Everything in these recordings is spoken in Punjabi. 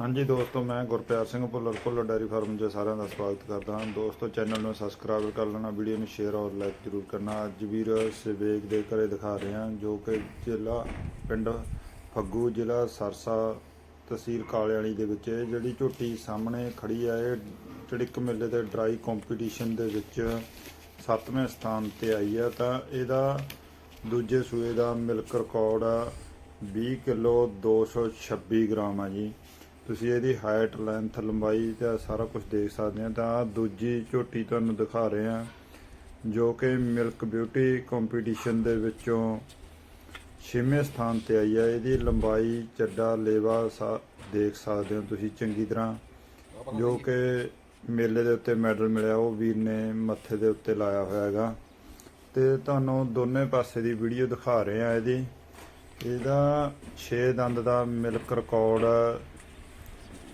ਹਾਂਜੀ ਦੋਸਤੋ, ਮੈਂ ਗੁਰਪਿਆਰ ਸਿੰਘ ਭੁੱਲਰ ਭੁੱਲਰ ਡੈਰੀ ਫਾਰਮ 'ਚ ਸਾਰਿਆਂ ਦਾ ਸਵਾਗਤ ਕਰਦਾ ਹਾਂ। ਦੋਸਤੋ, ਚੈਨਲ ਨੂੰ ਸਬਸਕ੍ਰਾਈਬ ਕਰ ਲੈਣਾ, ਵੀਡੀਓ ਨੂੰ ਸ਼ੇਅਰ ਔਰ ਲਾਈਕ ਜ਼ਰੂਰ ਕਰਨਾ। ਅੱਜ ਵੀਰ ਸਵੇਗ ਦੇ ਘਰੇ ਦਿਖਾ ਰਹੇ ਹਾਂ, ਜੋ ਕਿ ਜ਼ਿਲ੍ਹਾ ਪਿੰਡ ਫੱਗੂ, ਜ਼ਿਲ੍ਹਾ ਸਰਸਾ ਤਹਿਸੀਲ ਕਾਲਿਆਣੀ ਦੇ ਵਿੱਚ ਇਹ ਜਿਹੜੀ ਝੋਟੀ ਸਾਹਮਣੇ ਖੜੀ ਆ, ਇਹ ਚੜਿੱਕ ਮੇਲੇ ਦੇ ਡਰਾਈ ਕੰਪੀਟੀਸ਼ਨ ਦੇ ਵਿੱਚ ਸੱਤਵੇਂ ਸਥਾਨ ਤੇ ਆਈ ਆ। ਤਾਂ ਇਹਦਾ ਦੂਜੇ ਸੂਏ ਦਾ ਮਿਲਕ ਰਿਕਾਰਡ ਆ 20 ਕਿਲੋ 226 ਗ੍ਰਾਮ ਆ ਜੀ। ਤੁਸੀਂ ਇਹਦੀ ਹਾਈਟ ਲੈਂਥ ਲੰਬਾਈ ਤੇ ਸਾਰਾ ਕੁਝ ਦੇਖ ਸਕਦੇ ਆ। ਤਾਂ ਦੂਜੀ ਝੋਟੀ ਤੁਹਾਨੂੰ ਦਿਖਾ ਰਹੇ ਆ, ਜੋ ਕਿ ਮਿਲਕ ਬਿਊਟੀ ਕੰਪੀਟੀਸ਼ਨ ਦੇ ਵਿੱਚੋਂ ਛੇਵੇਂ ਸਥਾਨ ਤੇ ਆਈ ਆ। ਇਹਦੀ ਲੰਬਾਈ, ਚੱਡਾ, ਲੇਵਾ ਸਾ- ਦੇਖ ਸਕਦੇ ਹੋ ਤੁਸੀਂ ਚੰਗੀ ਤਰ੍ਹਾਂ, ਜੋ ਕਿ ਮੇਲੇ ਦੇ ਉੱਤੇ ਮੈਡਲ ਮਿਲਿਆ, ਉਹ ਵੀਰ ਨੇ ਮੱਥੇ ਦੇ ਉੱਤੇ ਲਾਇਆ ਹੋਇਆ ਹੈਗਾ। ਤੇ ਤੁਹਾਨੂੰ ਦੋਨੇ ਪਾਸੇ ਦੀ ਵੀਡੀਓ ਦਿਖਾ ਰਹੇ ਆ ਇਹਦੀ। ਇਹਦਾ 6 ਦੰਦ ਦਾ ਮਿਲਕ ਰਿਕਾਰਡ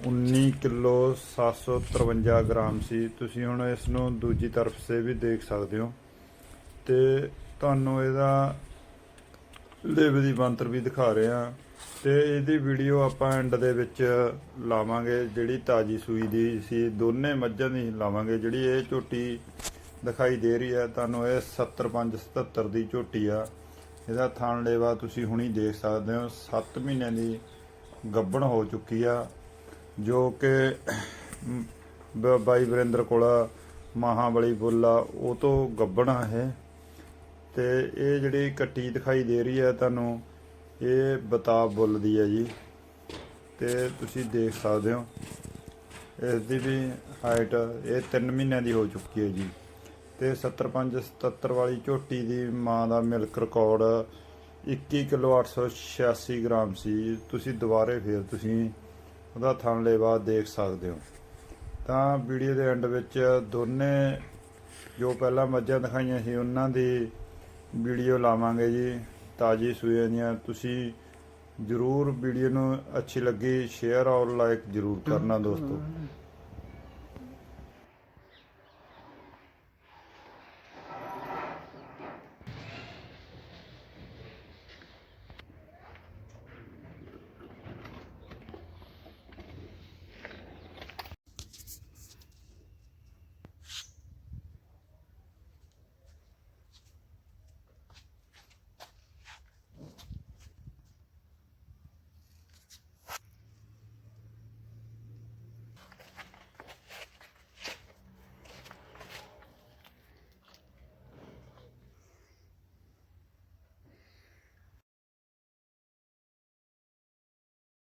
19 ਕਿਲੋ 753 ਗ੍ਰਾਮ ਸੀ। ਤੁਸੀਂ ਹੁਣ ਇਸ ਨੂੰ ਦੂਜੀ ਤਰਫ ਸੇ ਵੀ ਦੇਖ ਸਕਦੇ ਹੋ। ਤੇ ਤੁਹਾਨੂੰ ਇਹਦਾ ਲੇਵੇ ਦੀ ਬੰਤਰ ਵੀ ਦਿਖਾ ਰਹੇ ਆ ਤੇ ਇਹਦੀ ਵੀਡੀਓ ਆਪਾਂ ਐਂਡ ਦੇ ਵਿੱਚ ਲਾਵਾਂਗੇ, ਜਿਹੜੀ ਤਾਜੀ ਸੂਈ ਦੀ ਸੀ। ਦੋਨੇ ਮੱਝਾਂ ਦੀ ਲਾਵਾਂਗੇ, ਜਿਹੜੀ ਇਹ ਝੋਟੀ ਦਿਖਾਈ ਦੇ ਰਹੀ ਹੈ। ਤੁਹਾਨੂੰ ਇਹ 75 77 ਦੀ ਝੋਟੀ ਆ। ਇਹਦਾ ਥਾਣ ਲੇਵਾ ਤੁਸੀਂ ਹੁਣੀ ਦੇਖ ਸਕਦੇ ਹੋ। 7 ਮਹੀਨਿਆਂ ਦੀ ਗੱਬਣ ਹੋ ਚੁੱਕੀ ਆ। ਜੋ ਕਿ ਬਾਈ ਵਰਿੰਦਰ ਕੋਲ ਮਹਾਬਲੀ ਬੁੱਲ ਆ, ਉਹ ਤੋਂ ਗੱਭਣ ਆ ਇਹ। ਤੇ ਇਹ ਜਿਹੜੀ ਕੱਟੀ ਦਿਖਾਈ ਦੇ ਰਹੀ ਹੈ ਤੁਹਾਨੂੰ, ਇਹ ਬਤਾਬ ਬੁੱਲ ਦੀ ਹੈ ਜੀ। ਤੇ ਤੁਸੀਂ ਦੇਖ ਸਕਦੇ ਹੋ, ਇਸ ਦੀ ਵੀ ਹਾਈਟ ਇਹ 3 ਮਹੀਨਿਆਂ ਦੀ ਹੋ ਚੁੱਕੀ ਹੈ ਜੀ। ਤੇ 75 77 ਵਾਲੀ ਝੋਟੀ ਦੀ ਮਾਂ ਦਾ ਮਿਲਕ ਰਿਕਾਰਡ 21 ਕਿਲੋ 886 ਗ੍ਰਾਮ ਸੀ। ਤੁਸੀਂ ਦੁਬਾਰੇ ਫੇਰ ਤੁਸੀਂ ਉਹਦਾ ਥਣ ਲੇਵਾ ਦੇਖ ਸਕਦੇ ਹੋ। ਤਾਂ ਵੀਡੀਓ ਦੇ ਐਂਡ ਵਿੱਚ ਦੋਨੇ ਜੋ ਪਹਿਲਾਂ ਮੱਝਾਂ ਦਿਖਾਈਆਂ ਸੀ, ਉਹਨਾਂ ਦੀ ਵੀਡੀਓ ਲਾਵਾਂਗੇ ਜੀ। ਤਾਜੀ ਸੂਈਆਂ ਦੀਆਂ। ਤੁਸੀਂ ਜਰੂਰ ਵੀਡੀਓ ਨੂੰ ਅੱਛੀ ਲੱਗੀ ਸ਼ੇਅਰ ਔਰ ਲਾਈਕ ਜਰੂਰ ਕਰਨਾ ਦੋਸਤੋ।